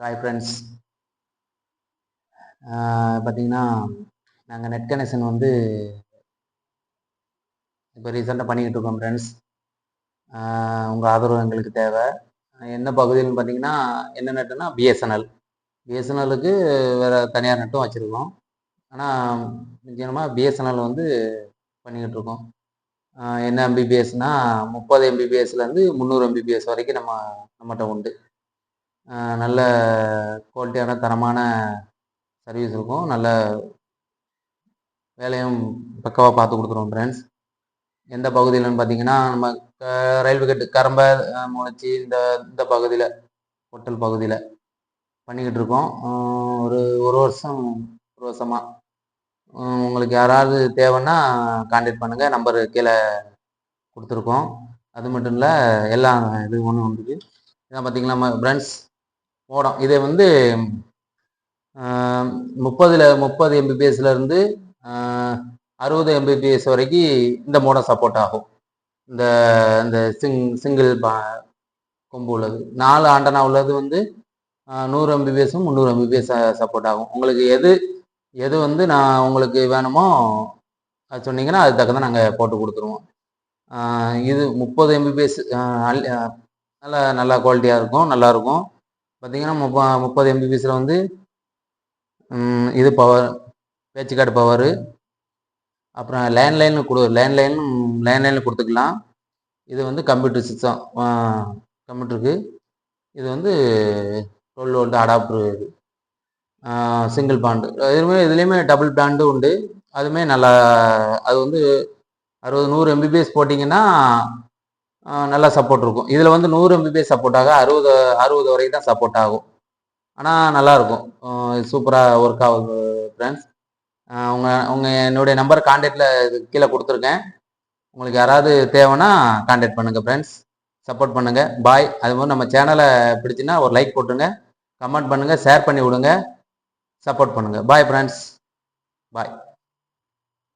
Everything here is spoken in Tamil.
ஹாய் ஃப்ரெண்ட்ஸ் பார்த்தீங்கன்னா நாங்கள் நெட் கனெக்ஷன் வந்து இப்போ ரீசெண்டாக பண்ணிக்கிட்டு இருக்கோம் ஃப்ரெண்ட்ஸ் உங்கள் ஆதரவு எங்களுக்கு தேவை. என்ன பகுதியில்னு பார்த்தீங்கன்னா என்ன நெட்டுனா பிஎஸ்என்எல் பிஎஸ்என்எலுக்கு வேறு தனியார் நெட்டும் வச்சுருக்கோம். ஆனால் நிச்சயமாக பிஎஸ்என்எல் வந்து பண்ணிக்கிட்டு இருக்கோம். என்ன எம்பிபிஎஸ்னா முப்பது எம்பிபிஎஸ்லேருந்து முந்நூறு எம்பிபிஎஸ் வரைக்கும் நம்ம நம்மகிட்ட உண்டு. நல்ல குவாலிட்டியான தரமான சர்வீஸ் இருக்கும். நல்ல வேலையும் பக்காவாக பார்த்து கொடுத்துருவோம் ஃப்ரெண்ட்ஸ் எந்த பகுதியிலன்னு பார்த்தீங்கன்னா நம்ம க- ரயில்வே கட்டு கரம்பை முளைச்சி இந்த இந்த பகுதியில் ஹோட்டல் பகுதியில் பண்ணிக்கிட்டு இருக்கோம். ஒரு ஒரு வருஷம் ஒரு வருஷமாக உங்களுக்கு யாராவது தேவைன்னா கான்டாக்ட் பண்ணுங்கள் நம்பர் கீழே கொடுத்துருக்கோம். அது மட்டும் இல்லை எல்லா இது ஒன்று இருக்குது இதான் பார்த்தீங்களா நம்ம ஃப்ரெண்ட்ஸ் ஓடும் இதை வந்து முப்பதில் முப்பது எம்பிபிஎஸ்லேருந்து அறுபது எம்பிபிஎஸ் வரைக்கும் இந்த மோடம் சப்போர்ட் ஆகும். இந்த இந்த சிங் சிங்கிள் பா கொம்பு உள்ளது. நாலு ஆண்டனா உள்ளது வந்து நூறு எம்பிபிஎஸும் முந்நூறு எம்பிபிஎஸ் சப்போர்ட் ஆகும். உங்களுக்கு எது எது வந்து நான் உங்களுக்கு வேணுமோ அது சொன்னீங்கன்னா அது தக்கதான் நாங்கள் போட்டு கொடுத்துருவோம். இது முப்பது எம்பிபிஎஸ் நல்ல நல்லா குவாலிட்டியாக இருக்கும் நல்லாயிருக்கும் பார்த்தீங்கன்னா முப்ப முப்பது எம்பிபிஎஸில் வந்து இது பவர் பேச்சு கார்டு பவரு அப்புறம் லேண்ட்லைன் கொடு லேண்ட்லைன் லேண்ட்லைனில் கொடுத்துக்கலாம். இது வந்து கம்ப்யூட்டர் சிஸ்டம் கம்ப்யூட்டருக்கு இது வந்து twelve volt adapter single band இதுவுமே இதுலேயுமே டபுள் பிராண்டு உண்டு. அதுவுமே நல்லா அது வந்து அறுபது நூறு எம்பிபிஎஸ் போட்டிங்கன்னா நல்லா சப்போர்ட் இருக்கும். இதில் வந்து நூறு எம்பிபிஎஸ் சப்போர்ட் ஆக அறுபது அறுபது வரைக்கும் தான் சப்போர்ட் ஆகும் ஆனால் நல்லாயிருக்கும் சூப்பராக ஒர்க் ஆகுது ஃப்ரெண்ட்ஸ் உங்கள் உங்கள் என்னுடைய நம்பர் கான்டாக்டில் இது கீழே கொடுத்துருக்கேன். உங்களுக்கு யாராவது தேவைன்னா கான்டாக்ட் பண்ணுங்கள் ஃப்ரெண்ட்ஸ் சப்போர்ட் பண்ணுங்கள் பாய் அது மாதிரி நம்ம சேனலை பிடிச்சின்னா ஒரு லைக் போட்டுருங்க. கமெண்ட் பண்ணுங்கள் ஷேர் பண்ணி விடுங்க. சப்போர்ட் பண்ணுங்கள் பாய் ஃப்ரெண்ட்ஸ் பாய்